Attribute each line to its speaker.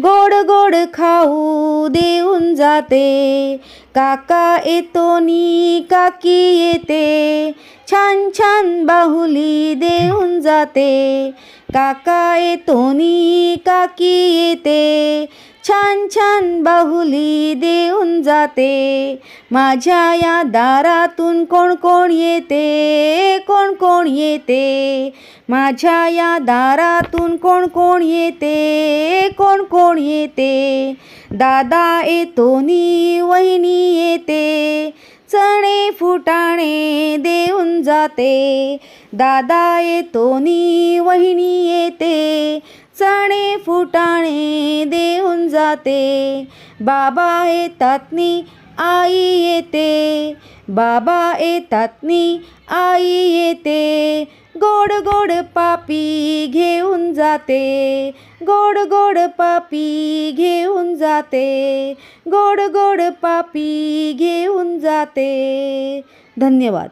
Speaker 1: गोड गोड खाऊ देऊन जाते. काका येतो नी काकी येते. छान छान बाहुली देऊन जाते. काका येतो नी काकी येते. छान छान बाहुली देऊन जाते. माझ्या या दारातून कोण कोण येते? कोण कोण येते? माझ्या या दारातून कोण कोण येते? कोण कोण येते? दादा येतो नी वहिनी येते. चणे फुटाणे देऊन जाते. दादा येतो नी वहिनी येते. चणे फुटाणे देऊन जाते. बाबा येतात नी आई येते. बाबा येतात नी आई येते. गोड गोड पापी घेऊन जाते. गोड गोड पापी घेऊन जाते. गोड गोड पापी घेऊन जाते. धन्यवाद.